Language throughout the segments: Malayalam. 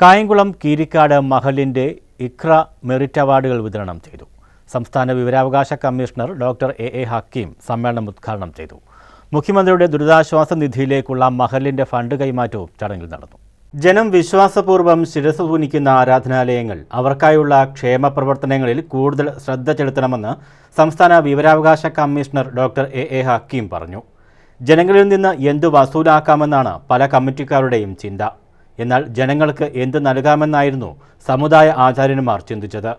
കായംകുളം കീരിക്കാട് മഹലിന്റെ ഇഖ്ര മെറിറ്റ് അവാർഡുകൾ വിതരണം ചെയ്തു. സംസ്ഥാന വിവരാവകാശ commissioner doctor A A Hakeem സമ്മേളനം ഉദ്ഘാടനം ചെയ്തു. മുഖ്യമന്ത്രിയുടെ ദുരിതാശ്വാസ നിധിയിലേക്കുള്ള മഹലിന്റെ ഫണ്ട് കൈമാറ്റവും ചടങ്ങിൽ നടന്നു. ജനം വിശ്വാസപൂർവം ശിരസ് പൂനിക്കുന്ന ആരാധനാലയങ്ങൾ അവർക്കായുള്ള ക്ഷേമ പ്രവർത്തനങ്ങളിൽ കൂടുതൽ ശ്രദ്ധ ചെലുത്തണമെന്ന് സംസ്ഥാന വിവരാവകാശ commissioner doctor A A Hakeem പറഞ്ഞു. ജനങ്ങളിൽ നിന്ന് എന്തു വസൂലാക്കാമെന്നാണ് പല കമ്മിറ്റിക്കാരുടെയും ചിന്ത. എന്നാൽ ജനങ്ങൾക്ക് എന്ത് നൽകാമെന്നായിരുന്നു സമുദായ ആചാര്യന്മാർ ചിന്തിച്ചത്.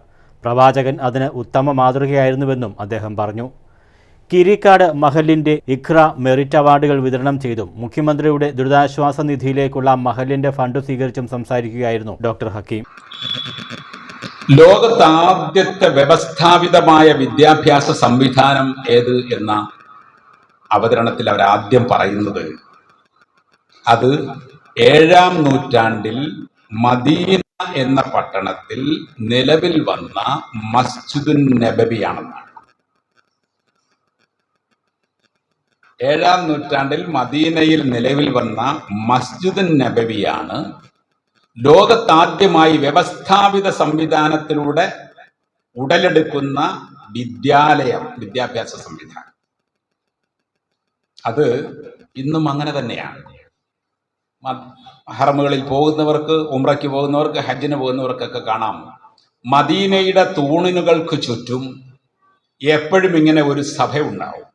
പ്രവാചകൻ അതിന് ഉത്തമ മാതൃകയായിരുന്നുവെന്നും അദ്ദേഹം പറഞ്ഞു. കിരിക്കാട് മഹലിന്റെ ഇഖ്ര മെറിറ്റ് അവാർഡുകൾ വിതരണം ചെയ്തും മുഖ്യമന്ത്രിയുടെ ദുരിതാശ്വാസ നിധിയിലേക്കുള്ള മഹലിന്റെ ഫണ്ട് സ്വീകരിച്ചും സംസാരിക്കുകയായിരുന്നു ഡോക്ടർ ഹക്കീം. ലോകത്താദ്യത്തെ വ്യവസ്ഥാപിതമായ വിദ്യാഭ്യാസ സംവിധാനം ഏത് എന്ന അവതരണത്തിൽ അവരാദ്യം പറയുന്നത് അത് ഏഴാം നൂറ്റാണ്ടിൽ മദീന എന്ന പട്ടണത്തിൽ നിലവിൽ വന്ന മസ്ജിദുൻ നബബിയാണെന്നാണ് ഏഴാം നൂറ്റാണ്ടിൽ മദീനയിൽ നിലവിൽ വന്ന മസ്ജിദുൻ നബബിയാണ് ലോകത്താദ്യമായി വ്യവസ്ഥാപിത സംവിധാനത്തിലൂടെ ഉടലെടുക്കുന്ന വിദ്യാലയം വിദ്യാഭ്യാസ സംവിധാനം. അത് ഇന്നും അങ്ങനെ തന്നെയാണ്. ഹറമുകളിൽ പോകുന്നവർക്ക് ഉംറയ്ക്ക് പോകുന്നവർക്ക് ഹജ്ജിന് പോകുന്നവർക്കൊക്കെ കാണാം. മദീനയുടെ തൂണിനുകൾക്ക് ചുറ്റും എപ്പോഴും ഇങ്ങനെ ഒരു സഭ ഉണ്ടാവും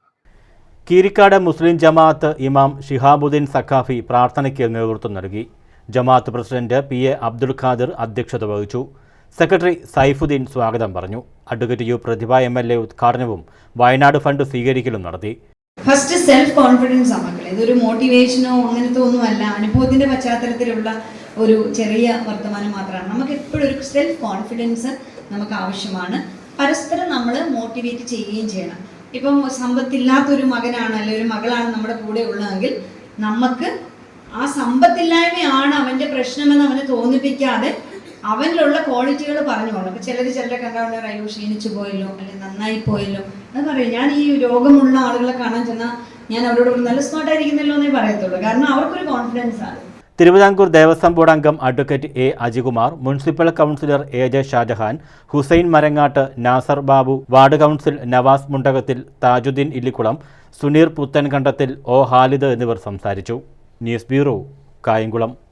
കീരിക്കാട് മുസ്ലിം ജമാഅത്ത് ഇമാം ഷിഹാബുദ്ദീൻ സഖാഫി പ്രാർത്ഥനയ്ക്ക് നേതൃത്വം നൽകി. ജമാഅത്ത് president P A Abdul Khadir അധ്യക്ഷത വഹിച്ചു. സെക്രട്ടറി സൈഫുദ്ദീൻ സ്വാഗതം പറഞ്ഞു. Advocate U Prathibha M L A ഉദ്ഘാടനവും വയനാട് ഫണ്ട് സ്വീകരിക്കലും നടത്തി. ഫസ്റ്റ് സെൽഫ് കോൺഫിഡൻസ് ആ മക്കളെ. ഇതൊരു മോട്ടിവേഷനോ അങ്ങനത്തെ ഒന്നുമല്ല. അനുഭവത്തിന്റെ പശ്ചാത്തലത്തിലുള്ള ഒരു ചെറിയ വർത്തമാനം മാത്രമാണ്. നമുക്ക് എപ്പോഴും ഒരു സെൽഫ് കോൺഫിഡൻസ് നമുക്ക് ആവശ്യമാണ്. പരസ്പരം നമ്മൾ മോട്ടിവേറ്റ് ചെയ്യുകയും ചെയ്യണം. ഇപ്പം സമ്പത്തില്ലാത്തൊരു മകനാണ് അല്ലെങ്കിൽ ഒരു മകളാണ് നമ്മുടെ കൂടെ ഉള്ളതെങ്കിൽ നമുക്ക് ആ സമ്പത്തില്ലായ്മയാണ് അവന്റെ പ്രശ്നമെന്ന് അവനെ തോന്നിപ്പിക്കാതെ അവനിലുള്ള ക്വാളിറ്റികൾ പറഞ്ഞു പോകണം. ചിലർ ചിലരെ കണ്ടാൽ അയ്യോ ക്ഷീണിച്ചു പോയല്ലോ അല്ലെങ്കിൽ നന്നായി പോയല്ലോ എന്ന് പറയും. ഞാൻ ഈ രോഗമുള്ള ആളുകളെ കാണാൻ ചെന്നാൽ ഞാൻ അവരോട് നല്ല സ്മാർട്ട് ആയിരിക്കുന്നല്ലോ എന്നേ പറയത്തുള്ളൂ. കാരണം അവർക്കൊരു കോൺഫിഡൻസ് ആണ്. തിരുവിതാംകൂർ ദേവസ്വം ബോർഡ് അംഗം advocate A Ajikumar municipal councillor A J Shajahan Hussain Marangattu Nasar Babu ward council Navas Mundakathil Thajudheen Illikkulam Suneer Puthankandathil O Halid എന്നിവർ സംസാരിച്ചു. News bureau Kayamkulam.